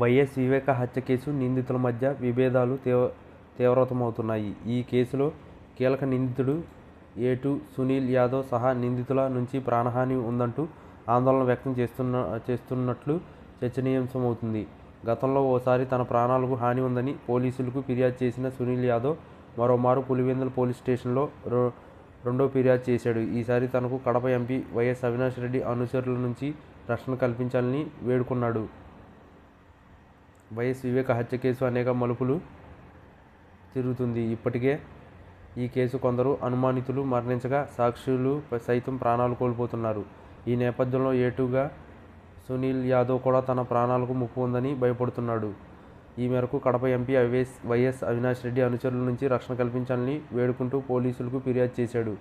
YS వివేక హత్య case నిందితుల మధ్య విభేదాలు తీవ్ర తీవ్రతమవుతున్నాయి. ఈ కేసులో కీలక నిందితుడు ఏటు సునీల్ యాదవ్ సహా నిందితుల నుంచి ప్రాణహాని ఉందంటూ ఆందోళన వ్యక్తం చేస్తున్న చేస్తున్నట్లు చర్చనీయాంశమవుతుంది. గతంలో ఓసారి తన ప్రాణాలకు హాని ఉందని పోలీసులకు ఫిర్యాదు చేసిన సునీల్ యాదవ్ మరోమారు పులివెందుల పోలీస్ స్టేషన్లో రో రెండో ఫిర్యాదు చేశాడు. ఈసారి తనకు కడప ఎంపీ వైఎస్ అవినాష్ రెడ్డి అనుచరుల నుంచి రక్షణ కల్పించాలని వేడుకున్నాడు. వైఎస్ వివేక హత్య కేసు అనేక మలుపులు తిరుగుతుంది. ఇప్పటికే ఈ కేసు కొందరు అనుమానితులు మరణించగా సాక్షులు సైతం ప్రాణాలు కోల్పోతున్నారు. ఈ నేపథ్యంలో ఏటుగా సునీల్ యాదవ్ కూడా తన ప్రాణాలకు ముప్పు ఉందని భయపడుతున్నాడు. ఈ మేరకు Kadapa MP YS YS Avinash Reddy అనుచరుల నుంచి రక్షణ కల్పించాలని వేడుకుంటూ పోలీసులకు ఫిర్యాదు చేశాడు.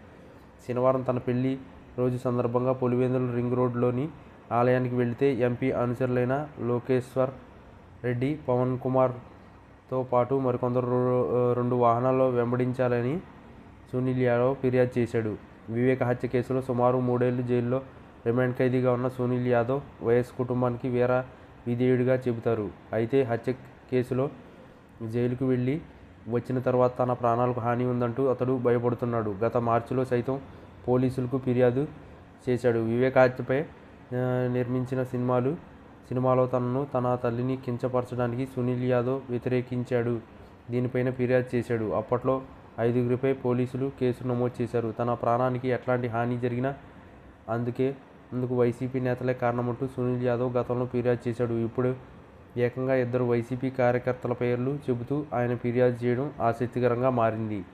శనివారం తన పెళ్ళి రోజు సందర్భంగా పులివెందుల రింగ్ రోడ్లోని ఆలయానికి వెళితే ఎంపీ అనుచరులైన లోకేశ్వర్ రెడ్డి పవన్ కుమార్తో పాటు మరికొందరు రో- రెండు వాహనాల్లో వెంబడించాలని సునీల్ యాదవ్ ఫిర్యాదు చేశాడు. వివేక హత్య కేసులో సుమారు మూడేళ్ళు జైల్లో రిమాండ్ ఖైదీగా ఉన్న సునీల్ యాదవ్ వైఎస్ కుటుంబానికి వీర విధేయుడిగా చెబుతారు. అయితే హత్య కేసులో జైలుకు వెళ్ళి వచ్చిన తర్వాత తన ప్రాణాలకు హాని ఉందంటూ అతడు భయపడుతున్నాడు. గత మార్చిలో సైతం పోలీసులకు ఫిర్యాదు చేశాడు. వివేక హత్యపై నిర్మించిన సినిమాలు సినిమాలో తనను తన తల్లిని కించపరచడానికి సునీల్ యాదవ్ వ్యతిరేకించాడు. దీనిపైన ఫిర్యాదు చేశాడు. అప్పట్లో ఐదుగురిపై పోలీసులు కేసు నమోదు చేశారు. తన ప్రాణానికి ఎట్లాంటి హాని జరిగినా అందుకే అందుకు వైసీపీ నేతలే కారణమంటూ సునీల్ యాదవ్ గతంలో ఫిర్యాదు చేశాడు. ఇప్పుడు ఏకంగా ఇద్దరు వైసీపీ కార్యకర్తల పేర్లు చెబుతూ ఆయన ఫిర్యాదు చేయడం ఆసక్తికరంగా మారింది.